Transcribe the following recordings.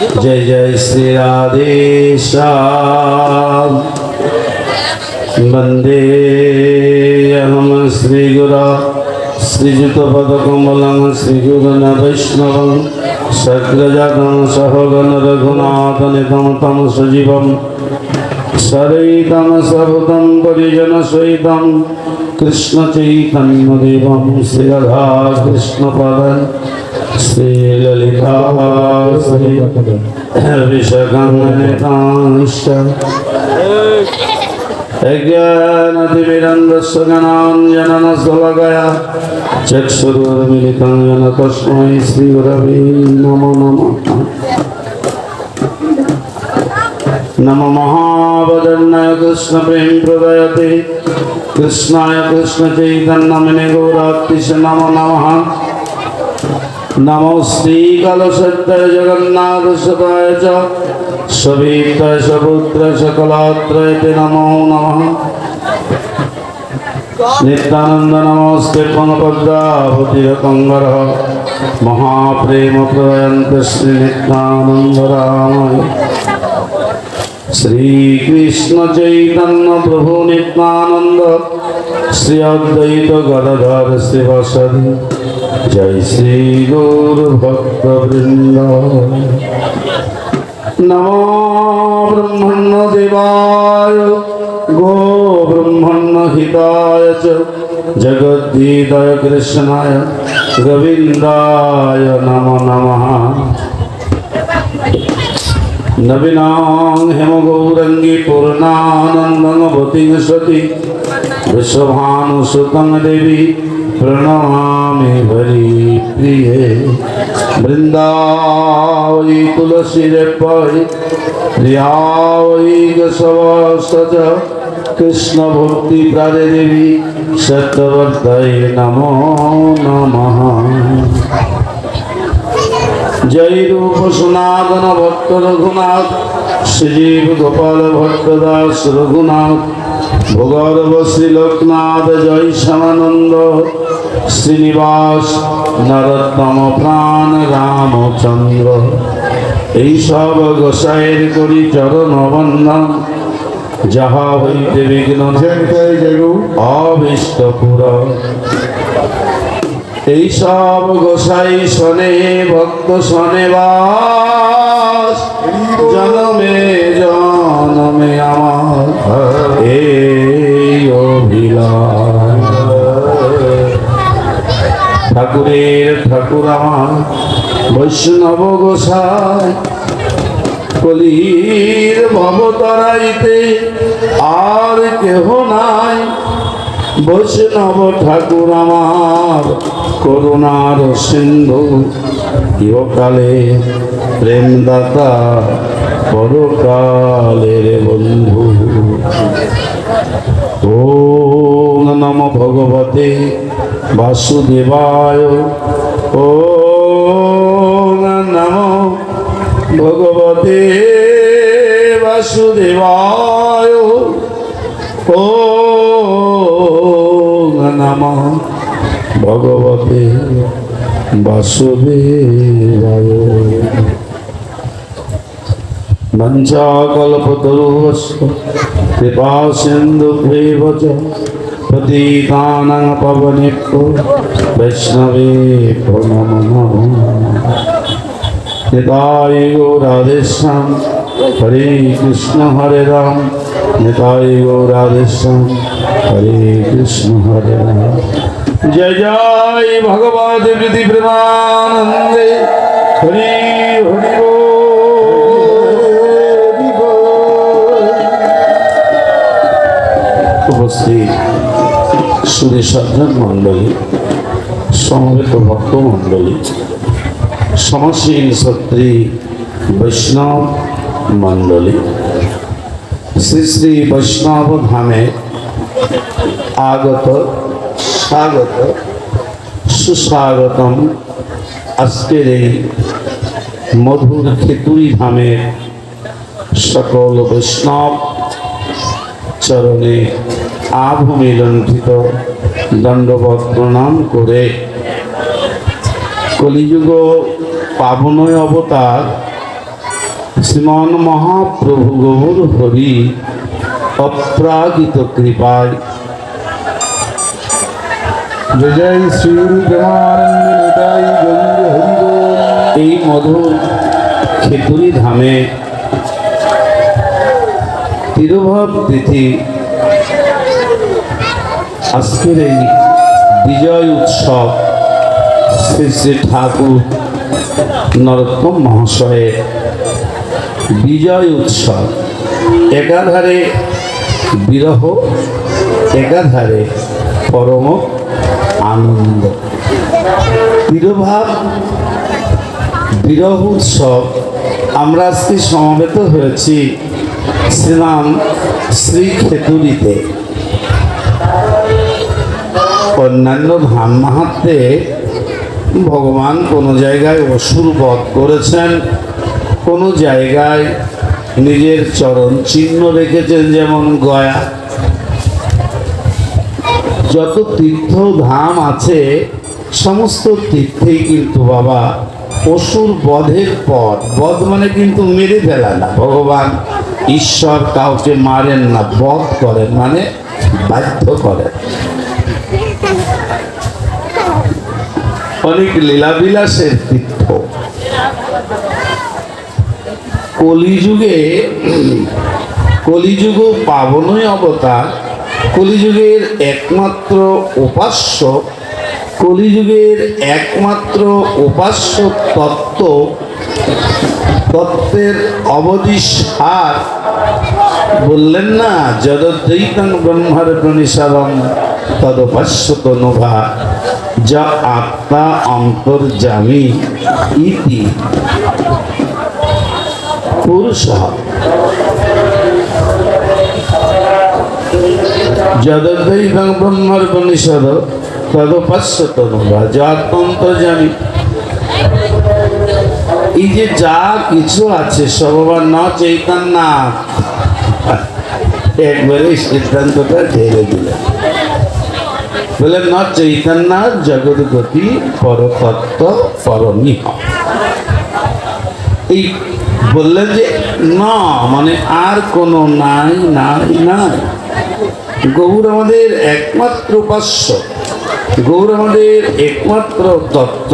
जय जय श्री राधे श्याम। वंदे अहं श्रीगुरा श्रीयुतपदकमलं श्रीगुरुन वैष्णवं सग्रजातं सहगण रघुनाथनितं तं सजीवं सरैतं सर्वतं परिजनसहितं कृष्णचैतन्यदेवं श्रीरधा জ্ঞানাতিবিরন্দস্বজ্ঞানাঞ্জনানস্তলগয়া চক্ষুরুর্মিলিতং যেন তস্মৈ শ্রীগুরবে নমো নমঃ নম মহাবদন্নায় কৃষ্ণ প্রেম প্রদয়তে কৃষ্ণায় কৃষ্ণ চৈতন্যমিনে গৌরাত্তিশ নম নমঃ নমো শ্রীকালসত্তায় জগন্নাথ সদায় চ সবিতায় সপুত্রায় সকলাত্রায় নমো নমঃ নিত্যানন্দ নমস্তে পঙ্গপদ্রাভূতির কঙ্গর মহাপ্রেম প্রদয়ন্ত শ্রী নিত্যানন্দ শ্রীকৃষ্ণ চৈতন্য প্রভু নিত্যানন্দ শ্রী অদ্বৈত গদাধর শ্রীবাসাদী जय श्री गौर भक्त वृंद नमो ब्रह्मण्य देवाय गो ब्रह्मण्य हिताय च जगद्गीताय कृष्णाय गोविन्दाय नमो नमः नवीनां हेमगौरङ्गी पूर्णानन्दमवतीं सति विश्वभानुसुतं देवी প্রণমামি হরি প্রিয়ে। বৃন্দাই তুলসীর পয় প্রিয়াই গসবসজ কৃষ্ণ ভক্তি প্রারে দেবী সত্যবর্তায় নমো নমঃ। জয় রূপ সনাতন ভক্ত রঘুনাথ, শ্রীজীব গোপাল ভট্ট দাস রঘুনাথ ভগর্ব শ্রী লোকনাথ জয় শ্যামানন্দ। শ্রীনিবাস নরোত্তম প্রাণ রামচন্দ্র। এই সব গোসাইয়ের করি চরণ বন্ধন। যাহা হইতে বিঘ্ন অবিষ্ট পুরা। এই সব গোসাই শনে ভক্ত শনে বাস। জনমে জনমে আমার। এই ঠাকুরের ঠাকুর আমার। বৈষ্ণব গোসাই, কলির ভবতরাইতে আর কেহ নাই। বৈষ্ণব ঠাকুর আমার, করুণার সিন্ধু, ইহকালে প্রেমদাতা, পরকালের বন্ধু। ও নম ভগবতে বাসুদেবায়। ও নম ভগবতে বাসুদেবায়। ও নম ভগবতে বাসুদেবায়। মঞ্চাকল্পতরুস্ব কৃপা সিন্ধুভ্যেব চ পতিতানাং পবনেভ্যো বৈষ্ণবেভ্যো নমো নমঃ নিতাই গৌরাধেশ্যাম হরে কৃষ্ণ হরে রাম নিতাই গৌরাধেশ্যাম হরে কৃষ্ণ হরে রাম জয় জয় ভগবত প্রীতি প্রেমানন্দে হরি হরি উপস্থিত সুদী সাধন মণ্ডলী সমবেত ভক্ত মণ্ডলী সমসীন সত্রী বৈষ্ণব মণ্ডলী শ্রী শ্রী বৈষ্ণব ধামে আগত স্বাগত, সুস্বাগতম। আজকের এই মধুর খেতুরি ধামের সকল বৈষ্ণব চরণে আভূমি লঞ্চিত দণ্ডবধ প্রণাম করে। কলিযুগ পাবনয় অবতার শ্রীমন মহাপ্রভু গৌর হরি অপ্রাগিত কৃপায়। জয় শ্রী এই মধুর খেতুরি ধামে তিরুভব তিথি আজকের এই বিজয় উৎসব শ্রী শ্রী ঠাকুর নরোত্তম মহাশয়ের বিজয় উৎসব। একাধারে বিরহ, একাধারে পরম আনন্দ। তিরুভাব, বিরহ উৎসব আমরা আজকে সমবেত হয়েছি শ্রীরাম শ্রী খেতুরিতে অন্যান্য ধাম মাহাত্মে ভগবান কোনো জায়গায় অসুর বধ করেছেন, কোনো জায়গায় নিজের চরণ চিহ্ন রেখেছেন যেমন গয়া। যত তীর্থ ধাম আছে, সমস্ত তীর্থেই কিন্তু বাবা অসুর বধের পথ। বধ মানে কিন্তু মেরে ফেলা না। ভগবান ঈশ্বর কাউকে মারেন না, বধ করেন মানে বাধ্য করেন। অনেক লীলাবিলাসের তীর্থ। কলিযুগে কলিযুগ পাবনই অবতার। কলিযুগের একমাত্র উপাস্য, কলিযুগের একমাত্র উপাস্য তত্ত্ব, তত্ত্বের অবধি সার বললেন না যদ্বৈতং ব্রহ্মার প্রণিসারম তদপাস্যত নোভা যা আত্মা অন্তর্জামী ইতি। পুরুষ যদ্বৈতং ব্রহ্মার প্রণিষদ তদপাস্যত নোভা যা আত্মন্তর্জামী এই যে যা কিছু আছে সবার ন চৈতন্য একবারে সিদ্ধান্তটা ঢেলে দিলেন। বললেন ন চৈতন্য জগৎ গতি পরতত্ত্ব পরমিহ এই বললেন যে, না মানে আর কোনো নাই নাই নাই। গৌর আমাদের একমাত্র উপাস্য। গৌর আমাদের একমাত্র তত্ত্ব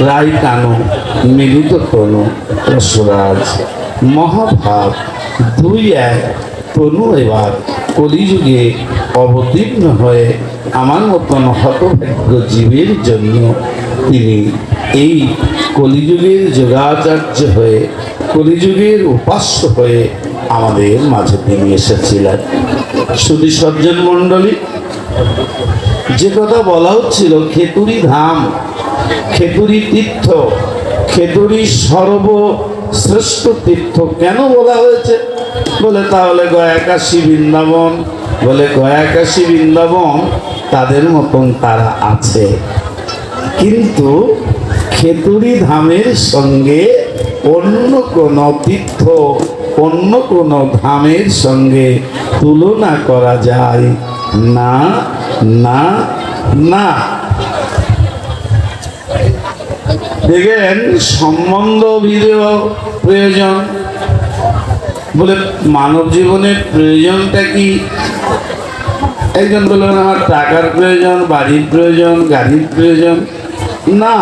রায় কানু মিলিত তনু রসরাজ মহাভাব দুই এক, তনু এবার কলিযুগে অবতীর্ণ হয়ে আমার মতন হতভাগ্য জীবের জন্য তিনি এই কলিযুগের যোগাচার্য হয়ে, কলিযুগের উপাস্য হয়ে আমাদের মাঝে তিনি এসেছিলেন। শুধু সজ্জন মণ্ডলী, যে কথা বলা হচ্ছিল, খেতুরি ধাম, খেতুরি তীর্থ, খেতুরি সর্বশ্রেষ্ঠ তীর্থ কেন বলা হয়েছে? বলে তাহলে গয়াকাশী বৃন্দাবন, বলে গয়াকাশী বৃন্দাবন তাদের মতন তারা আছে। কিন্তু খেতুরি ধামের সঙ্গে অন্য কোন তীর্থ, অন্য কোন ধামের সঙ্গে তুলনা করা যায় না না না। দেখেন সম্বন্ধ ভিড়েও প্রয়োজন। বলে মানব জীবনের প্রয়োজনটা কি? একজন বললেন আমার টাকার প্রয়োজন, বাড়ির প্রয়োজন, গাড়ির প্রয়োজন। না,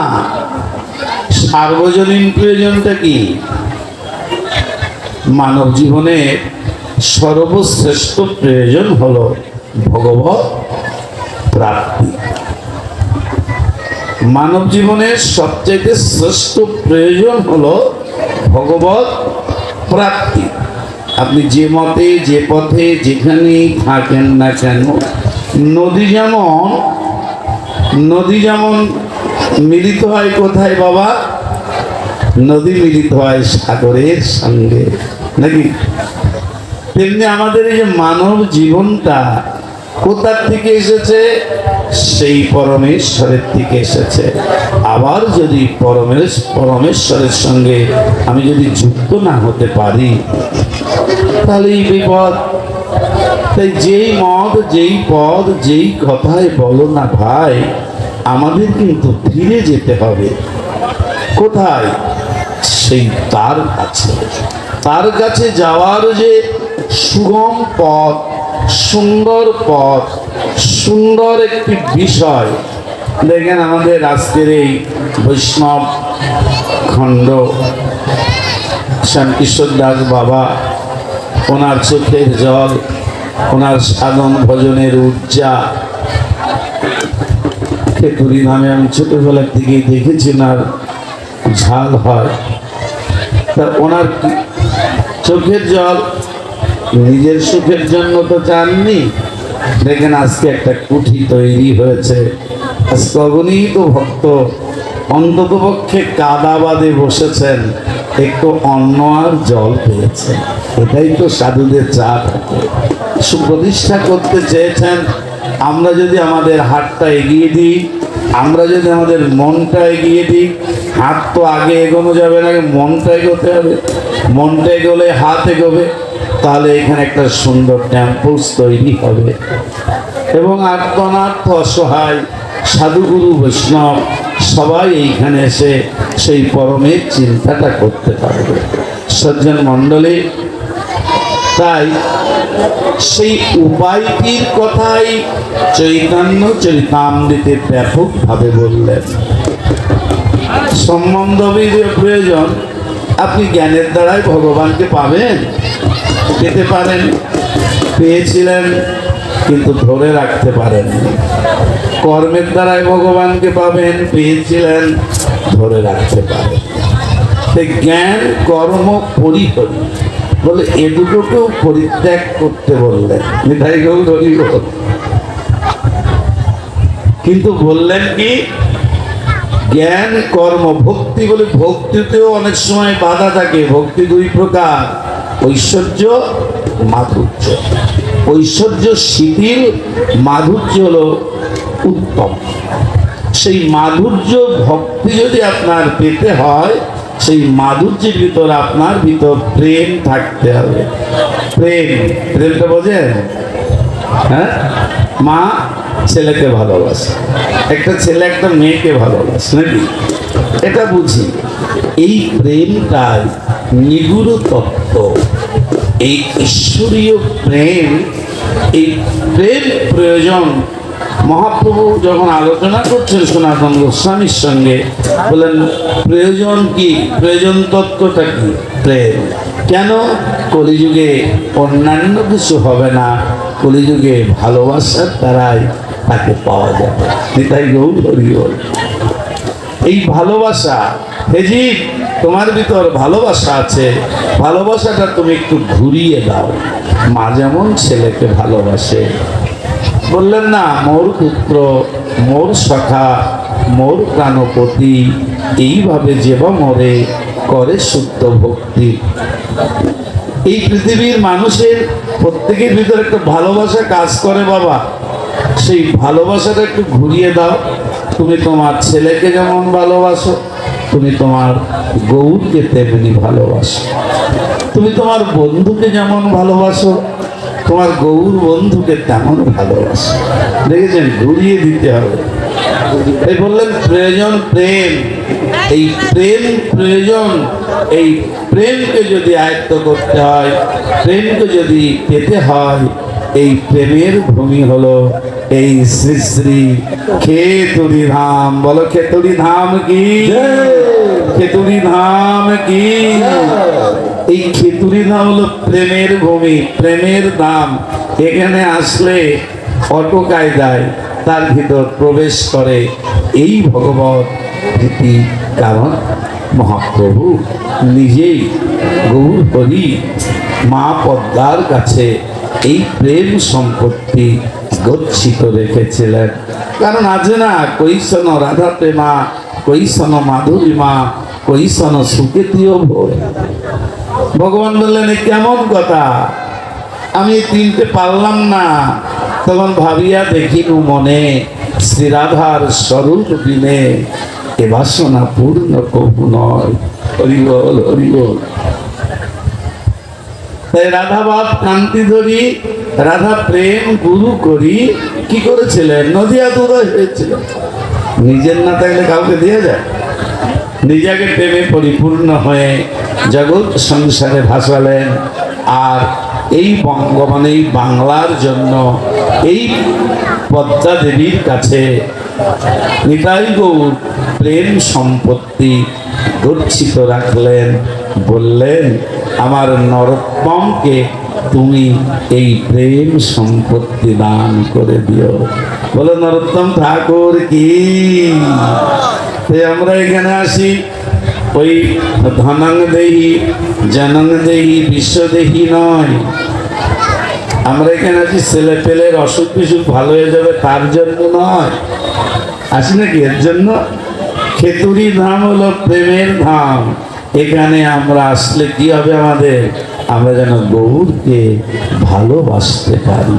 সার্বজনীন প্রয়োজনটা কি? মানব জীবনের সর্বশ্রেষ্ঠ প্রয়োজন হলো ভগবত প্রাপ্তি। মানব জীবনের সবচেয়ে শ্রেষ্ঠ প্রয়োজন হলো ভগবত প্রাপ্তি। আপনি যে মতে, যে পথে, যেখানেই থাকেন না কেন, নদী যেমন নদী যেমন মিলিত হয় কোথায় বাবা? নদী মিলিত হয় সাগরের সঙ্গে। নাকি? তেমনি আমাদের এই যে মানব জীবনটা কোথার থেকে এসেছে? সেই পরমেশ্বরের থেকে এসেছে। আবার যদি পরমেশ, পরমেশ্বরের সঙ্গে আমি যদি যুক্ত না হতে পারি, তাহলে এই বিপদ। তাই যেই মদ, যেই পদ, যেই কথায় বলো না ভাই, আমাদের কিন্তু ফিরে যেতে হবে। কোথায়? সেই তার কাছে। তার কাছে যাওয়ার যে সুগম পথ সুন্দর পথ, সুন্দর একটি বিষয়। দেখেন আমাদের আজকের এই বৈষ্ণব খণ্ড। শ্যামকিশোর দাস বাবা, ওনার চোখের জল, ওনার সাধন ভজনের উজ্জা খেতুরি নামে আমি ছোটবেলার থেকে দেখেছি, ওনার ঝাল হয়। তা ওনার চোখের জল নিজের সুখের জন্য তো চাননি। দেখেন আজকে একটা কুঠি তৈরি হয়েছে। আজকে অগণিত ভক্ত অন্তত পক্ষে কাদাবাদে বসেছেন, একটু অন্ন আর জল পেয়েছে এটাই তো সাধুদের চা থাকে। সুপ্রতিষ্ঠা করতে চেয়েছেন, আমরা যদি আমাদের হাতটা এগিয়ে দিই, আমরা যদি আমাদের মনটা এগিয়ে দিই, হাত তো আগে এগোনো যাবে না, মনটা এগোতে হবে। মনটা এগোলে হাত এগোবে। তাহলে এখানে একটা সুন্দর টেম্পলস তৈরি হবে। এবং আত্মনার্থ অসহায়, সাধুগুরু, বৈষ্ণব, সবাই এইখানে এসে সেই পরমের চিন্তাটা করতে পারবে। সজ্জন মণ্ডলী, তাই সেই উপায়টির কথাই চৈতন্য চরিতামৃতে ব্যাপকভাবে বললেন। সম্বন্ধ বিধের প্রয়োজন, আপনি জ্ঞানের দ্বারাই ভগবানকে পাবেন। পেতে পারেন, পেয়েছিলেন, কিন্তু ধরে রাখতে পারেন। কর্মের দ্বারাই ভগবানকে পাবেন, পেয়েছিলেন, ধরে রাখতে পারেন। জ্ঞান, কর্ম পরিহরি বলে, এ দুটোকেও পরিত্যাগ করতে বললেন। মিঠাই গৌর কিন্তু বললেন কি, জ্ঞান, কর্ম, ভক্তি বলে ভক্তিতেও অনেক সময় বাধা থাকে। ভক্তি দুই প্রকার। ঐশ্বর্য, মাধুর্য। ঐশ্বর্য শিথিল, মাধুর্য হল উত্তম। সেই মাধুর্য ভক্তি যদি আপনার পেতে হয়, সেই মাধুর্যের ভিতর আপনার ভিতর প্রেম থাকতে হবে। প্রেম, প্রেমটা বোঝেন হ্যাঁ? মা ছেলেকে ভালোবাসে। একটা ছেলে একটা মেয়েকে ভালোবাসে, নাকি? এটা বুঝি। এই প্রেমটাই নিগুড় তত্ত্ব। এই ঈশ্বরীয় প্রেম, এই প্রেম প্রয়োজন। মহাপ্রভু যখন আলোচনা করছেন সনাতন গোস্বামীর সঙ্গে বলেন প্রয়োজন কি? প্রয়োজন তত্ত্বটা কি? প্রেম। কেন? কলিযুগে অন্যান্য কিছু হবে না। কলিযুগে ভালোবাসার দ্বারাই তাকে পাওয়া যাবে। নিতাই গৌর। এই ভালোবাসা হেজি তোমার ভিতর ভালোবাসা আছে। ভালোবাসাটা তুমি একটু ঘুরিয়ে দাও। মা যেমন ছেলেকে ভালোবাসে। বললেন, না, মোর পুত্র, মোর সখা, মোর প্রাণপতি, এইভাবে যেবা মরে, করে শুদ্ধ ভক্তি। এই পৃথিবীর মানুষের প্রত্যেকের ভিতরে একটা ভালোবাসা কাজ করে, বাবা। সেই ভালোবাসাটা একটু ঘুরিয়ে দাও। তুমি তোমার ছেলেকে যেমন ভালোবাসো তুমি তোমার গৌরকে তেমনি ভালোবাসো। তুমি তোমার বন্ধুকে যেমন ভালোবাসো, তোমার গৌর বন্ধুকে তেমন ভালোবাসো। দেখেছেন? ঘুরিয়ে দিতে হবে। এই বললেন, প্রয়োজন প্রেম। এই প্রেম, প্রয়োজন। এই প্রেমকে যদি আয়ত্ত করতে হয়, প্রেমকে যদি পেতে হয়, এই প্রেমের ভূমি হলো এই শ্রী শ্রী খেতুরি ধাম বলো খেতুরি ধাম কি? খেতুরি ধাম কি? এই খেতুরি ধাম হলো প্রেমের ভূমি প্রেমের ধাম এখানে আসলে অটো কায়দায় তার ভিতর প্রবেশ করে এই ভগবত প্রীতি কারণ মহাপ্রভু নিজেই গৌর হরি মা পদ্মার কাছে এই প্রেম সম্পত্তি গচ্ছিত রেখেছিলেন। কারণ আছে না কৈশন রাধা প্রেমা কৈশন মাধুরীমা কৈশন সুকেতীয় ভোর। ভগবান বললেন কেমন কথা? আমি তিনটে পারলাম না। তখন ভাবিয়া দেখিনু মনে, শ্রীরাধার স্বরূপ দিনে এ বাসনা পূর্ণ কবু নয়। হরিবল হরিবল তাই রাধাবাদ কান্তি ধরি রাধা প্রেম গুরু করি, কি করেছিলেন? নদিয়া দূর হয়েছিল নিজের না থাকলে কাউকে দিয়ে যায়? নিজেকে প্রেমে পরিপূর্ণ হয়ে জগৎ সংসারে ভাসালেন। আর এই বঙ্গমানে এই বাংলার জন্য এই পদ্মা দেবীর কাছে নিতাই গৌর প্রেম সম্পত্তি গচ্ছিত রাখলেন। বললেন, আমার নরোত্তমকে তুমি এই প্রেম সম্পত্তি দান করে দিও। বলো নরোত্তম ঠাকুর কি? আমরা এখানে আসি। ওই ধনাং দেহি, জনং দেহি বিশ্বদেহি নয়। আমরা এখানে আছি, ছেলে পেলের অসুখ বিসুখ ভালো হয়ে যাবে, তার জন্য নয়। আসি নাকি? এর জন্য? খেতুরি ধাম হলো প্রেমের ধাম। এখানে আমরা আসলে কি হবে আমাদের? আমরা যেন গৌরকে ভালোবাসতে পারি।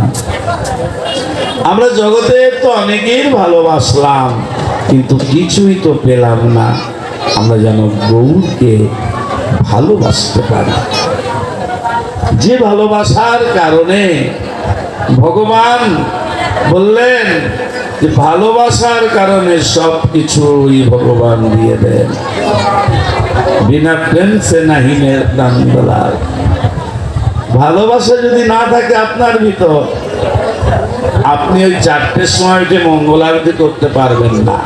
আমরা জগতে তো অনেকেই ভালোবাসলাম, কিন্তু কিছুই তো পেলাম না। আমরা যেন গৌরকে ভালোবাসতে পারি। যে ভালোবাসার কারণে ভগবান বললেন যে, ভালোবাসার কারণে সব কিছুই ভগবান দিয়ে দেন। বিনা প্রেম সে নাহি দান বলার ভালোবাসা যদি না থাকে আপনার ভিতর, আপনি ওই চারটের সময় উঠে মঙ্গল আরতি করতে পারবেন না।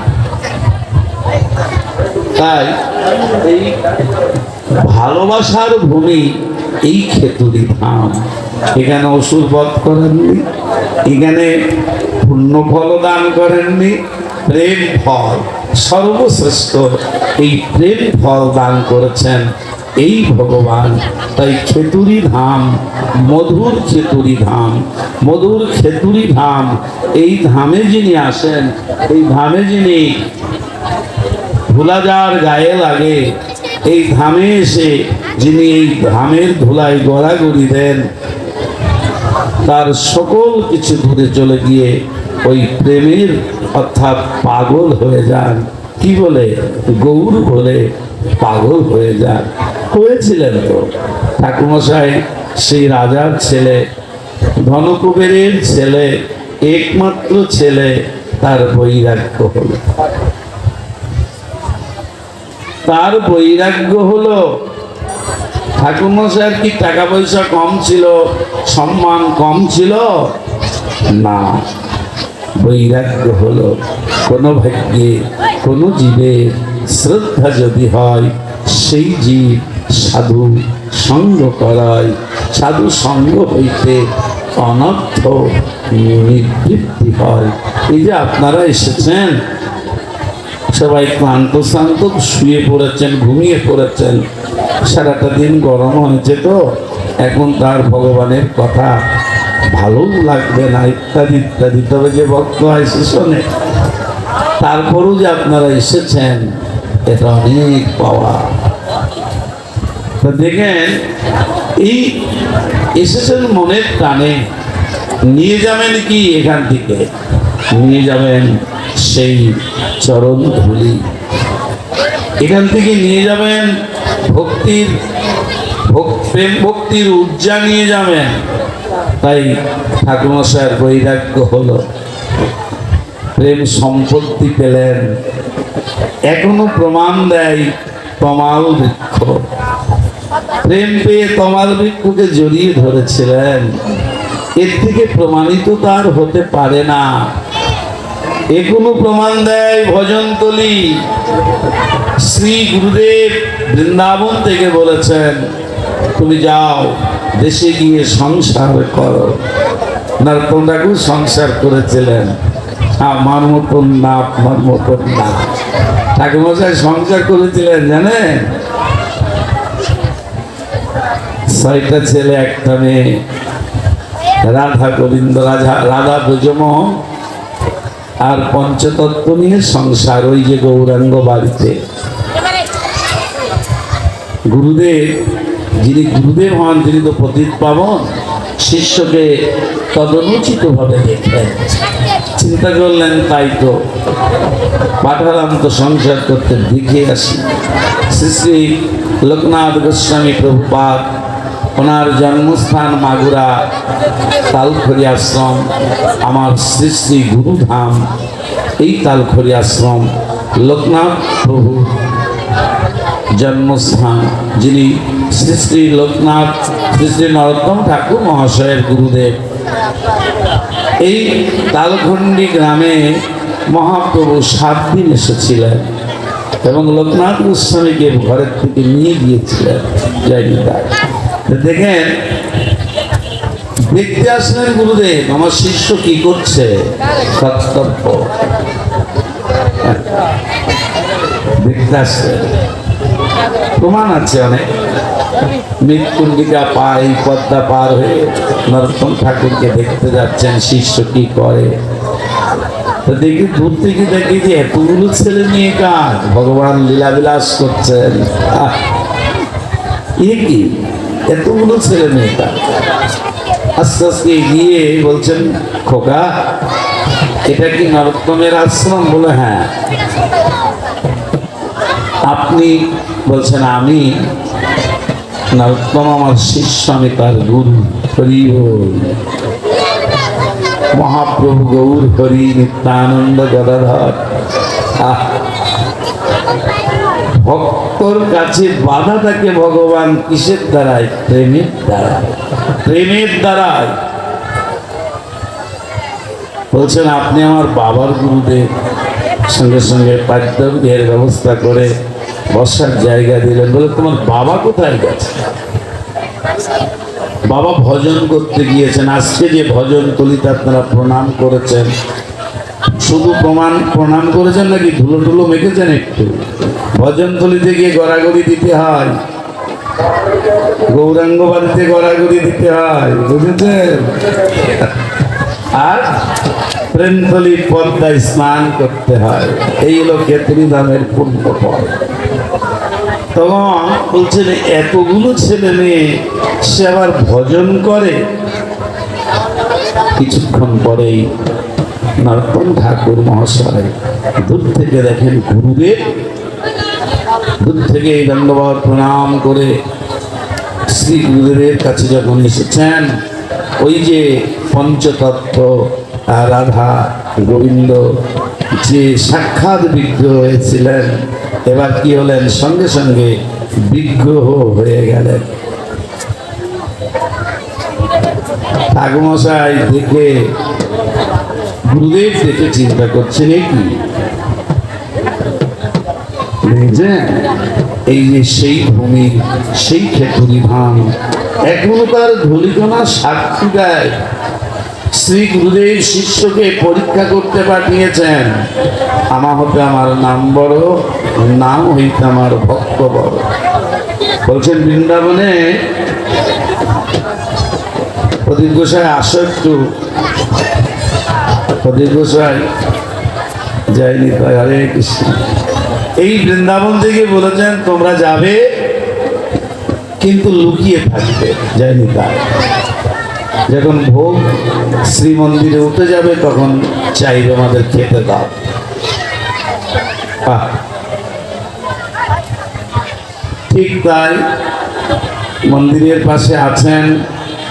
তাই এই ভালোবাসার ভূমি এই খেতুরি ধাম। এখানে অসুর বধ করেননি, এখানে পুণ্য ফল দান করেননি প্রেম ফল, সর্বশ্রেষ্ঠ এই প্রেম ফল দান করেছেন এই ভগবান। তাই খেতুরি ধাম, মধুর খেতুরি ধাম, মধুর খেতুরি ধাম, এই ধামে যিনি আসেন, এই ধামে যিনি ধুলা যার গায়ে লাগে, এই ধামে এসে যিনি এই ধামের ধুলায় গড়াগড়ি দেন, তার সকল কিছু দূরে চলে গিয়ে ওই প্রেমের অর্থাৎ পাগল হয়ে যান। কি বলে? গৌর বলে পাগল হয়ে যান। হয়েছিলেন তো। ঠাকুমশাই সেই রাজার ছেলে, ধনকুবেরের ছেলে, একমাত্র ছেলে, তার বৈরাগ্য হলো। তার বৈরাগ্য হলো, ঠাকুরমশাইয়ের কি টাকা পয়সা কম ছিল, সম্মান কম ছিল? না। বৈরাগ্য হলো। কোনো ভাগ্যে, কোনো জীবের শ্রদ্ধা যদি হয়, সেই জীব সাধু সঙ্গ করায়। সাধু সঙ্গ হইতে অনর্থ নিবৃত্তি হয়। এই যে আপনারা এসেছেন, সবাই ক্লান্ত শ্রান্ত, শুয়ে পড়েছেন, ঘুমিয়ে পড়েছেন, সারাটা দিন গরম হয়েছে তো? এখন তার ভগবানের কথা ভালো লাগবে না ইত্যাদি ইত্যাদি। তবে যে ভক্ত এসে শোনে। তারপরও যে আপনারা এসেছেন, এটা অনেক পাওয়া। দেখেন, এই এসেছেন মনের টানে নিয়ে যাবেন কি এখান থেকে? নিয়ে যাবেন সেই চরণ ধুলি। এখান থেকে নিয়ে যাবেন ভক্তির ভক- ভক্তির ঊর্জা নিয়ে যাবেন। তাই ঠাকুরমশায়ের বৈরাগ্য হলো, প্রেম সম্পত্তি পেলেন, এখনও প্রমাণ দেয় তমাল বৃক্ষ। প্রেম পেয়ে তমাল বৃক্ষকে জড়িয়ে ধরেছিলেন, এর থেকে প্রমাণিত তার হতে পারে না। এখনও প্রমাণ দেয় ভজনতলি, শ্রী গুরুদেব বৃন্দাবন থেকে বলেছেন, তুমি যাও। দেশে গিয়ে সংসার করো। ঠাকুর সংসার করেছিলেন। আমার মতন না আপনার মতন না ঠাকুরমশাই সংসার করেছিলেন জানেন? ছয়টা ছেলে একটা মেয়ে। রাধা গোবিন্দ রাধা রাধা ব্রজমোহন। আর পঞ্চতত্ত্ব নিয়ে সংসার ওই যে গৌরাঙ্গ বাড়িতে। গুরুদেব যিনি গুরুদেব হন তিনি তো পতিত পাবন, শিষ্যকে তদনুচিতভাবে দেখলেন চিন্তা করলেন তাই তো পাঠালাম তো সংসার করতে, দেখে আসি। শ্রী শ্রী লোকনাথ গোস্বামী প্রভুপাত ওনার জন্মস্থান মাগুরা, তালখড়ি আশ্রম, আমার শ্রী শ্রী গুরুধাম, এই তালখড়ি আশ্রম, লোকনাথ প্রভু জন্মস্থান, যিনি শ্রী শ্রী লোকনাথ, শ্রী শ্রী নরোত্তম ঠাকুর মহাশয়ের গুরুদেব। এই তালখণ্ডী গ্রামে মহাপ্রভু সাত দিন এসেছিলেন এবং লোকনাথ গোস্বামীকে ঘরের থেকে নিয়ে গিয়েছিলেন তাই দেখেন, দেখতে আসলেন গুরুদেব, আমার শিষ্য কি করছে? কর্তব্য। দেখতে আসলেন। প্রমাণ আছে অনেক। মৃত্যুন্ডিকা পাই পদ্মা পার হয়ে নরোত্তম ঠাকুরকে দেখতে যাচ্ছেন, শিষ্য কি করে? দেখি দূর থেকে দেখি যে এতগুলো ছেলে নিয়ে কাজ। ভগবান লীলাবিলাস করছেন। এ কি? এতগুলো ছেলে মেয়ে কাজ। আস্তে আস্তে এগিয়ে বলছেন, খোকা, এটা কি নরোত্তমের আশ্রম? বলে হ্যাঁ। আপনি বলছেন, আমি নরোত্তম আমার শিষ্য আমি তার গুরু হরি মহাপ্রভু গৌর হরি নিত্যানন্দ গদাধর! ভক্তর কাছে বাধা থাকে ভগবান কিসের দ্বারায়? প্রেমের দ্বারায়। প্রেমের দ্বারায়। বলছেন, আপনি আমার বাবার গুরুদেব। সঙ্গে সঙ্গে পাঠ্যের ব্যবস্থা করে বসার জায়গা দিলেন বলে, তোমার বাবা কোথায় গেছে? বাবা ভজন করতে গিয়েছেন। আজকে যে ভজন তলিতে আপনারা প্রণাম করেছেন, শুধু প্রমাণ, প্রণাম করেছেন নাকি ধুলো টুলো মেখেছেন একটু? ভজন তলিতে গিয়ে গড়াগড়ি দিতে হয়। গৌরাঙ্গ বাড়িতে গড়াগড়ি দিতে হয়, বুঝেছেন? আর প্রেমতলি পদ্মায় স্নান করতে হয়। এই হলো কেতরি দামের পূর্ণ ফল তখন বলছেন, এতগুলো ছেলে মেয়ে, সে আবার ভজন করে? কিছুক্ষণ পরেই নরতম ঠাকুর মহাশয় দূর থেকে দেখেন গুরুদেব। দূর থেকে এই দণ্ডবাদ প্রণাম করে শ্রী গুরুদেবের কাছে যখন এসেছেন, ওই যে পঞ্চতত্ত্ব রাধা গোবিন্দ যে সাক্ষাৎ বিগ্রহ হয়েছিলেন, এবার কি হলেন? সঙ্গে সঙ্গে বিগ্রহ হয়ে গেলেন। ঠাকুমশাই দেখে গুরুদেব দেখে চিন্তা করছেন কি? এই যে সেই ভূমি, সেই খেতুরি ধান এখনও তার ধুলিকণা সাক্ষী দেয়। শ্রী গুরুদেব শিষ্যকে পরীক্ষা করতে পাঠিয়েছেন। আমা হতে আমার নাম বড়, নাম হইতে আমার ভক্ত বড়। বলছেন, বৃন্দাবনে প্রদীপ গোসাই, আসো একটু। প্রদীপ গোসাই যায়নি তাই হরে কৃষ্ণ। এই বৃন্দাবন থেকে বলেছেন, তোমরা যাবে, কিন্তু লুকিয়ে থাকবে। যায়নি তাই যখন ভোগ শ্রী মন্দিরে উঠে যাবে, তখন চাইবে আমাদের খেতে দাও। ঠিক তাই মন্দিরের পাশে আছেন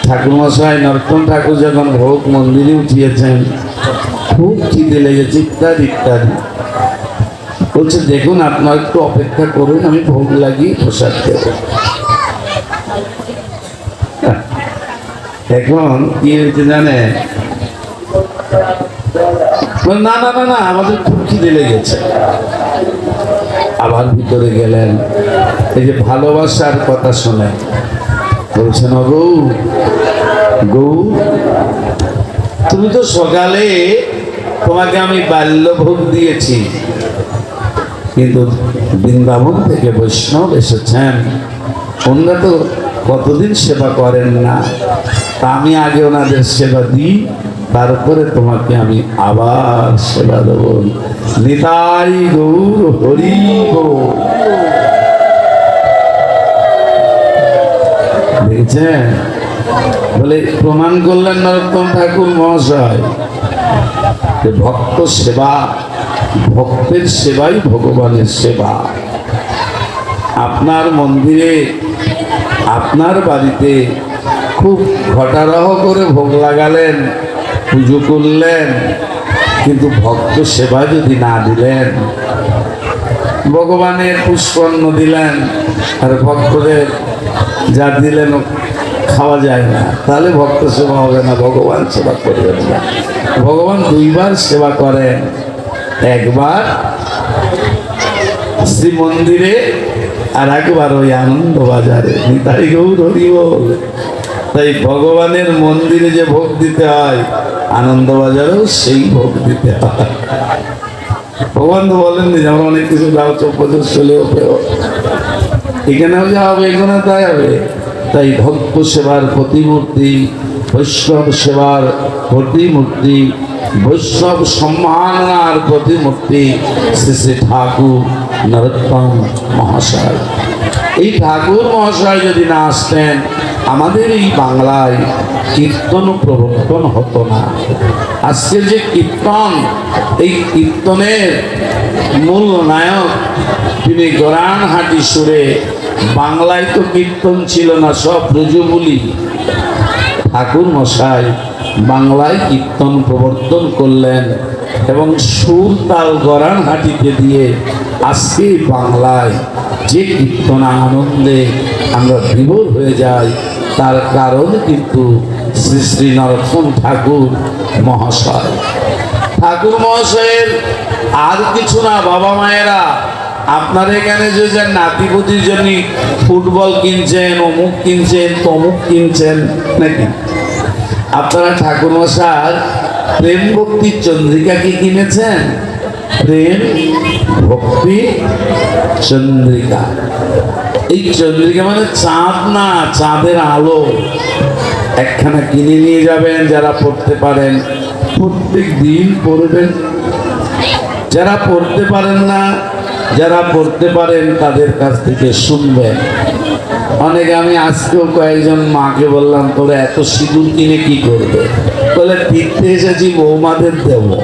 ঠাকুরমশাই নরতম ঠাকুর যখন ভোগ মন্দিরে উঠিয়েছেন, খুব খিদে লেগেছে, ইত্যাদি ইত্যাদি। বলছে, দেখুন, আপনার একটু অপেক্ষা করুন, আমি ভোগ লাগিয়ে প্রসাদ দেব। এখন কি হয়েছে, জানে? না না না না, আমাদের খুব খিদে লেগেছে। আবার ভিতরে গেলেন। এই যে ভালোবাসার কথা শোনে। বলছেন "ও গৌ গৌ, তুমি তো সকালে তোমাকে আমি বাল্যভোগ দিয়েছি। কিন্তু বৃন্দাবন থেকে বৈষ্ণব এসেছেন। ওনারা তো কতদিন সেবা করেন না? আমি আগে ওনাদের সেবা দিই, তারপরে তোমাকে আমি আবার সেবা দেব। নিতাই গৌর হরি বলে। প্রমাণ করলেন নরোত্তম ঠাকুর মহাশয় ভক্ত সেবা, ভক্তের সেবাই ভগবানের সেবা। আপনার মন্দিরে, আপনার বাড়িতে খুব ঘটারহ করে ভোগ লাগালেন, পুজো করলেন, কিন্তু ভক্ত সেবা যদি না দিলেন, ভগবানের পুষ্পন্ন দিলেন, আর ভক্তদের যা দিলেন খাওয়া যায় না, তাহলে ভক্ত সেবা হবে না, ভগবান সেবা করবেন না। ভগবান দুইবার সেবা করেন। একবার শ্রী মন্দিরে আর একবার ওই আনন্দ বাজারে। নিতাই গৌর হরি। তাই ভগবানের মন্দিরে যে ভোগ দিতে হয় আনন্দ বাজারেও সেই ভোগ দিতে হয়। ভগবান তো বলেননি, যে আমরা অনেক কিছু লাভ চব্বছর চলেও পেও এখানেও যা হবে এখানে তাই হবে। তাই ভক্ত সেবার প্রতিমূর্তি, বৈষ্ণব সেবার প্রতিমূর্তি, বৈষ্ণব সম্মাননার প্রতিমূর্তি, শ্রী শ্রী ঠাকুর নরোত্তম মহাশয়। এই ঠাকুর মহাশয় যদি না আসতেন আমাদের এই বাংলায় কীর্তন প্রবর্তন হতো না। আজকের যে কীর্তন, এই কীর্তনের মূল নায়ক তিনি গোরানহাটি সুরে, বাংলায় তো কীর্তন ছিল না, সব ব্রজবুলি ঠাকুর মশাই, বাংলায় কীর্তন প্রবর্তন করলেন এবং সুর তাল গরানহাটিতে দিয়ে আজকে বাংলায় যে কীর্তন আনন্দে আমরা বিভোর হয়ে যাই তার কারণ কিন্তু শ্রী শ্রী নরোত্তম ঠাকুর মহাশয়। ঠাকুর মহাশয়ের আর কিছু না, বাবা মায়েরা, আপনার এখানে যে যে নাতিপতির জন্য ফুটবল কিনছেন, অমুক কিনছেন, তমুক কিনছেন, নাকি? আপনারা ঠাকুর মশার প্রেম ভক্তি চন্দ্রিকা কি কিনেছেন? প্রেম ভক্তি চন্দ্রিকা। এই চন্দ্রিকা মানে চাঁদ না, চাঁদের আলো। একখানা কিনে নিয়ে যাবেন, যারা পড়তে পারেন। প্রত্যেক দিন পড়বেন। যারা পড়তে পারেন না, যারা পড়তে পারেন, তাদের কাছ থেকে শুনবেন। অনেক আমি আজকেও কয়েকজন মাকে বললাম, তোরা এত সিঁদুর কিনে কি করবে? বলে তীর্থে এসেছি বৌমাদের দেব।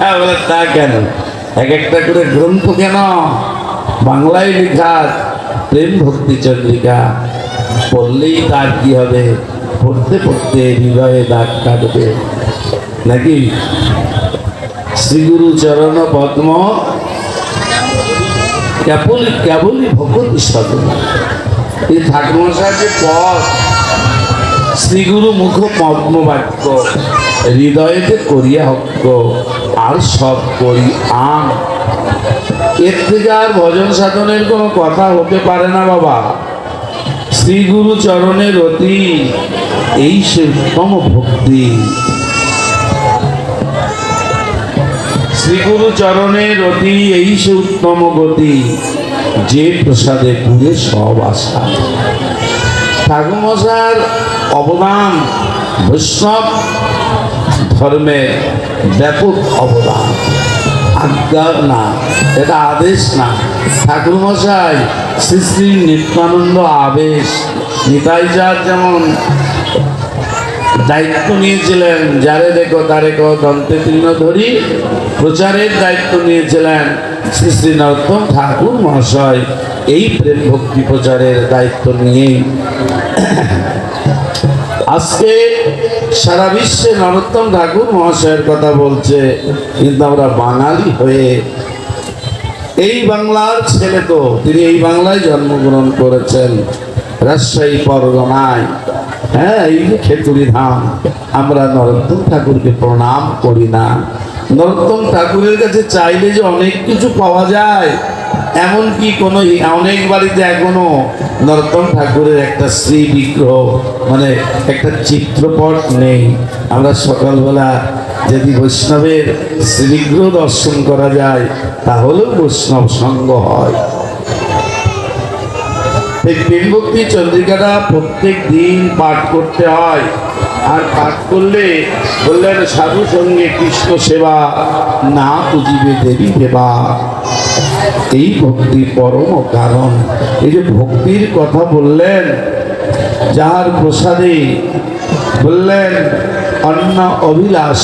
বলে তা কেন? এক একটা করে গ্রন্থ কেন? বাংলায় লেখা প্রেম ভক্তি চন্দ্রিকা। পড়লেই তার কি হবে? পড়তে পড়তে হৃদয়ে দাগ কাটবে। নাকি? শ্রীগুরু চরণ পদ্ম। কেবল, কেবলই ভগবতী সদন। এই ঠাকুরমশার যে পথ, শ্রীগুরু মুখ পদ্ম বাক্য হৃদয়েতে করিয়া হক্ক আর সব করি আম। এর থেকে আর ভজন সাধনের কোনো কথা হতে পারে না বাবা। শ্রীগুরু চরণের অতি এই সে উত্তম ভক্তি শ্রীগুরু চরণের অতি এই সে উত্তম গতি, যে প্রসাদে পুরে সব আশা। ঠাকুমশার অবদান, বৈষ্ণব ধর্মের ব্যাপক অবদান। আজ্ঞা না, এটা আদেশ না। ঠাকুরমশাই, শ্রী শ্রী নিত্যানন্দ আবেশ নিতাই যার যেমন দায়িত্ব নিয়েছিলেন, যারে দেখো তারে কো দন্তে তৃণ ধরি, প্রচারের দায়িত্ব নিয়েছিলেন শ্রী শ্রী নরোত্তম ঠাকুর মহাশয় এই প্রেম ভক্তি প্রচারের দায়িত্ব নিয়েই আজকে সারা বিশ্বে নরোত্তম ঠাকুর মহাশয়ের কথা বলছে, কিন্তু আমরা বাঙালি হয়ে এই বাংলার ছেলে তো, তিনি এই বাংলায় জন্মগ্রহণ করেছেন। রাজশাহী পরগনায় হ্যাঁ এই খেতুরি ধাম, আমরা নরোত্তম ঠাকুরকে প্রণাম করি না। নরোত্তম ঠাকুরের কাছে চাইলে যে অনেক কিছু পাওয়া যায়, এমনকি কোনো অনেক বাড়িতে এখনও নরোত্তম ঠাকুরের একটা শ্রী বিগ্রহ মানে একটা চিত্রপট নেই। আমরা সকালবেলা যদি বৈষ্ণবের শ্রীবিগ্রহ দর্শন করা যায়, তাহলেও বৈষ্ণব সঙ্গ হয়। এই প্রেমভক্তি চন্দ্রিকাটা প্রত্যেক দিন পাঠ করতে হয়। আর পাঠ করলে বললেন সাধু সঙ্গে কৃষ্ণ সেবা না পুজিবে দেবী দেবা। এই ভক্তি পরম কারণ। এই যে ভক্তির কথা বললেন, যার প্রসাদে বললেন অন্য অভিলাষ